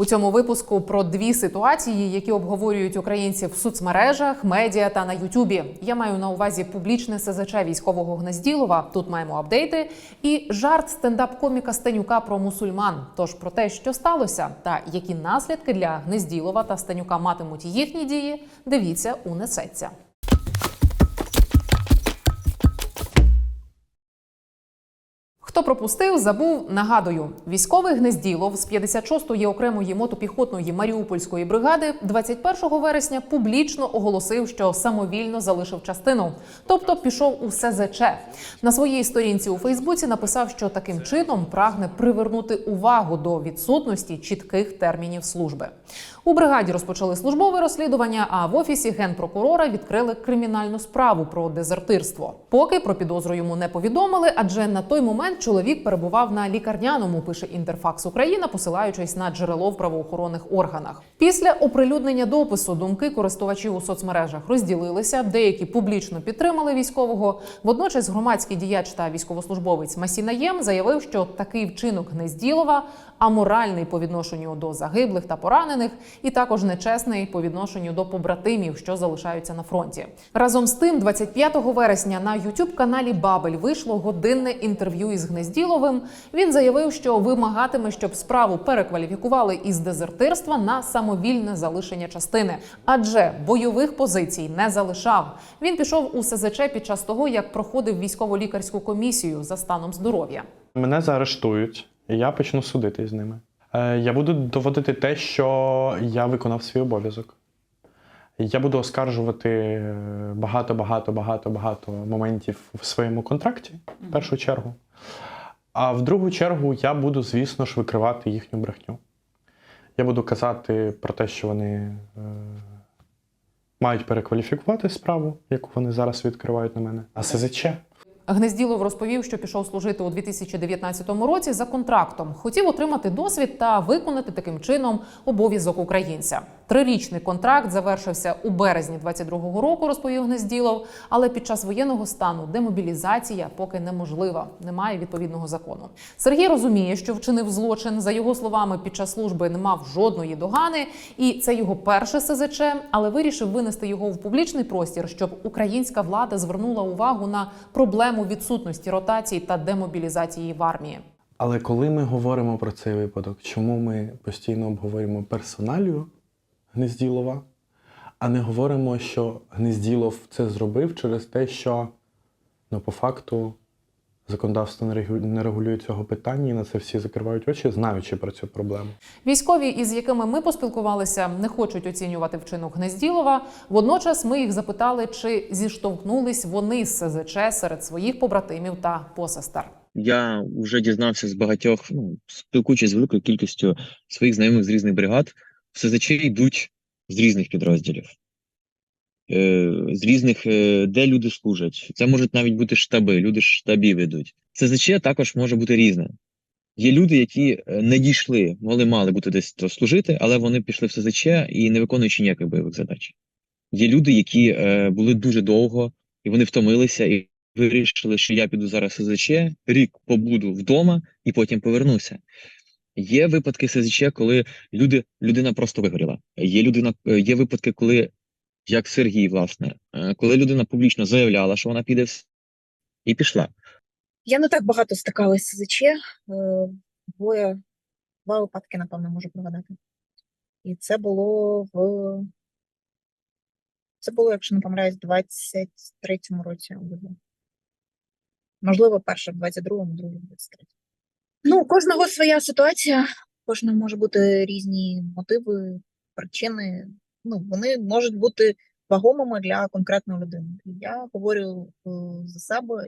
У цьому випуску про дві ситуації, які обговорюють українці в соцмережах, медіа та на Ютубі. Я маю на увазі публічне СЗЧ військового Гнезділова. Тут маємо апдейти і жарт стендап-коміка Стенюка про мусульман. Тож про те, що сталося, та які наслідки для Гнезділова та Стенюка матимуть їхні дії. Дивіться у несеться. Хто пропустив, забув, нагадую. Військовий Гнезділов з 56-ї окремої мотопіхотної Маріупольської бригади 21 вересня публічно оголосив, що самовільно залишив частину, тобто пішов у СЗЧ. На своїй сторінці у Фейсбуці написав, що таким чином прагне привернути увагу до відсутності чітких термінів служби. У бригаді розпочали службове розслідування, а в офісі генпрокурора відкрили кримінальну справу про дезертирство. Поки про підозру йому не повідомили, адже на той момент чоловік перебував на лікарняному, пише Інтерфакс Україна, посилаючись на джерело в правоохоронних органах. Після оприлюднення допису думки користувачів у соцмережах розділилися. Деякі публічно підтримали військового. Водночас громадський діяч та військовослужбовець Масінаєм заявив, що такий вчинок Гнезділова аморальний по відношенню до загиблих та поранених, і також нечесний по відношенню до побратимів, що залишаються на фронті. Разом з тим, 25 вересня на youtube каналі Бабель вийшло годинне інтерв'ю із Гнезділовим. Він заявив, що вимагатиме, щоб справу перекваліфікували із дезертирства на самовільне залишення частини, адже бойових позицій не залишав. Він пішов у СЗЧ під час того, як проходив військово-лікарську комісію за станом здоров'я. Мене заарештують, і я почну судити з ними. Е, Я буду доводити те, що я виконав свій обов'язок. Я буду оскаржувати е, багато, багато, багато, багато моментів в своєму контракті, в першу чергу. А в другу чергу я буду, звісно ж, викривати їхню брехню. Я буду казати про те, що вони е, мають перекваліфікувати справу, яку вони зараз відкривають на мене. А СЗЧ Гнезділов розповів, що пішов служити у 2019 році за контрактом. Хотів отримати досвід та виконати таким чином обов'язок українця. Трирічний контракт завершився у березні 22-го року, розповів Гнезділов. Але під час воєнного стану демобілізація поки неможлива. Немає відповідного закону. Сергій розуміє, що вчинив злочин. За його словами, під час служби не мав жодної догани, і це його перше СЗЧ, але вирішив винести його в публічний простір, щоб українська влада звернула увагу на проблему відсутності ротації та демобілізації в армії. Але коли ми говоримо про цей випадок, чому ми постійно обговорюємо персоналію Гнезділова, а не говоримо, що Гнезділов це зробив через те, що ну, по факту законодавство не регулює цього питання, і на це всі закривають очі, знаючи про цю проблему. Військові, із якими ми поспілкувалися, не хочуть оцінювати вчинок Гнезділова. Водночас ми їх запитали, чи зіштовхнулись вони з СЗЧ серед своїх побратимів та посестер. Я вже дізнався з багатьох, ну, спілкуючись з великою кількістю своїх знайомих з різних бригад, СЗЧ йдуть з різних підрозділів, е, з різних, е, де люди служать. Це можуть навіть бути штаби, люди штабів ідуть. СЗЧ також може бути різне. Є люди, які е, не дійшли, вони мали бути десь то служити, але вони пішли в СЗЧ і не виконуючи ніяких бойових задач. Є люди, які були дуже довго, і вони втомилися і вирішили, що я піду зараз в СЗЧ, рік побуду вдома і потім повернуся. Є випадки СЗЧ, коли люди, людина просто вигоріла. Є людина, е, є випадки, коли, як Сергій, власне, е, коли людина публічно заявляла, що вона піде і пішла. Я не так багато стикалась з СЗЧ. е, Двоє, два випадки, напевно, можу пригадати. І це було в. Це було, якщо не помиляюсь, в 23-му році. Можливо, перше в 22-му, друге в 23-му. Ну, у кожного своя ситуація, у кожного може бути різні мотиви, причини. Ну, вони можуть бути вагомими для конкретної людини. Я говорю е, за себе,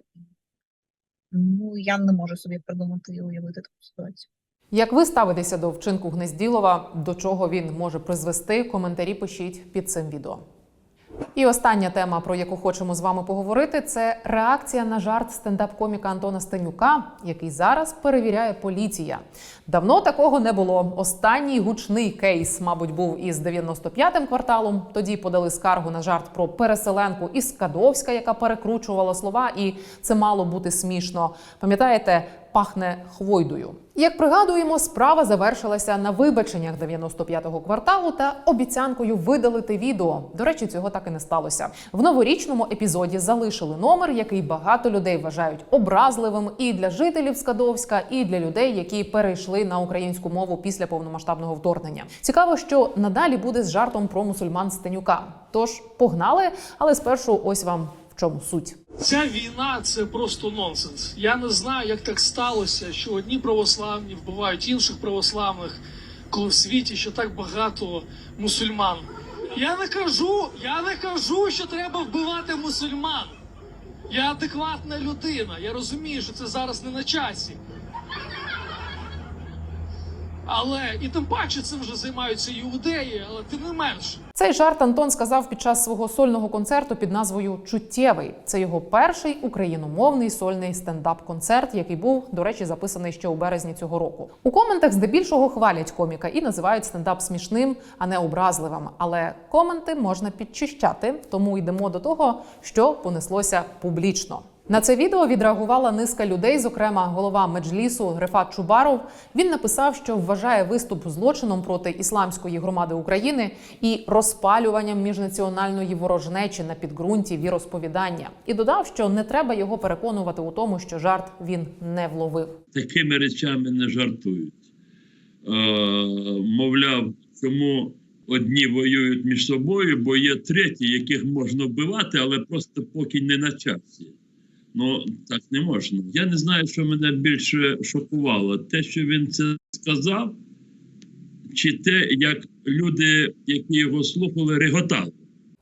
Ну, я не можу собі придумати і уявити таку ситуацію. Як ви ставитеся до вчинку Гнезділова, до чого він може призвести? Коментарі пишіть під цим відео. І остання тема, про яку хочемо з вами поговорити, це реакція на жарт стендап-коміка Антона Стенюка, який зараз перевіряє поліція. Давно такого не було. Останній гучний кейс, мабуть, був із 95-м кварталом. Тоді подали скаргу на жарт про переселенку із Скадовська, яка перекручувала слова, і це мало бути смішно. Пам'ятаєте, пахне хвойдою. Як пригадуємо, справа завершилася на вибаченнях 95-го кварталу та обіцянкою видалити відео. До речі, цього так і не сталося. В новорічному епізоді залишили номер, який багато людей вважають образливим і для жителів Скадовська, і для людей, які перейшли на українську мову після повномасштабного вторгнення. Цікаво, що надалі буде з жартом про мусульман Стенюка. Тож погнали, але спершу ось вам в чому суть. Ця війна це просто нонсенс. Я не знаю, як так сталося, що одні православні вбивають інших православних, коли в світі ще так багато мусульман. Я не кажу, я не кажу, що треба вбивати мусульман. Я адекватна людина. Я розумію, що це зараз не на часі. Але і тим паче цим вже займаються іудеї, але тим не менше. Цей жарт Антон сказав під час свого сольного концерту під назвою Чуттєвий. Це його перший україномовний сольний стендап-концерт, який був, до речі, записаний ще у березні цього року. У коментах здебільшого хвалять коміка і називають стендап смішним, а не образливим. Але коменти можна підчищати, тому йдемо до того, що понеслося публічно. На це відео відреагувала низка людей, зокрема голова меджлісу Рефат Чубаров. Він написав, що вважає виступ злочином проти ісламської громади України і розпалюванням міжнаціональної ворожнечі на підґрунті віросповідання, і додав, що не треба його переконувати у тому, що жарт він не вловив. такими речами не жартують. Е, мовляв, чому одні воюють між собою, бо є треті, яких можна вбивати, але просто поки не на часі. Ну, так не можна. Я не знаю, що мене більше шокувало. Те, що він це сказав, чи те, як люди, які його слухали, реготали.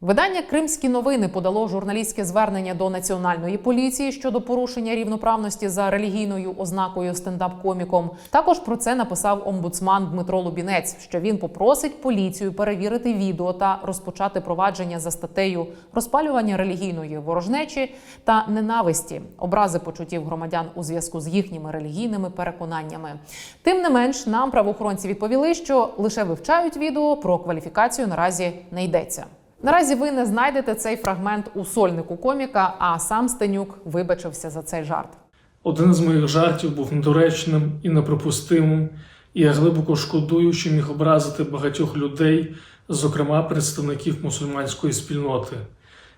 Видання Кримські новини подало журналістське звернення до національної поліції щодо порушення рівноправності за релігійною ознакою стендап-коміком. Також про це написав омбудсман Дмитро Лубінець, що він попросить поліцію перевірити відео та розпочати провадження за статтею розпалювання релігійної ворожнечі та ненависті, образи почуттів громадян у зв'язку з їхніми релігійними переконаннями. Тим не менш, нам правоохоронці відповіли, що лише вивчають відео про кваліфікацію наразі не йдеться. Наразі ви не знайдете цей фрагмент у сольнику коміка, а сам Стенюк вибачився за цей жарт. Один з моїх жартів був недоречним і неприпустимим, і я глибоко шкодую, що міг образити багатьох людей, зокрема представників мусульманської спільноти.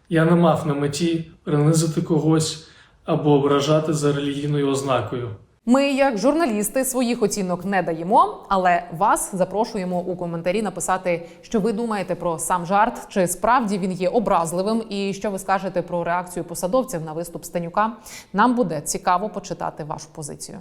Я не мав на меті принизити когось або ображати за релігійною ознакою. Ми, як журналісти, своїх оцінок не даємо, але вас запрошуємо у коментарі написати, що ви думаєте про сам жарт, чи справді він є образливим, і що ви скажете про реакцію посадовців на виступ Станюка. Нам буде цікаво почитати вашу позицію.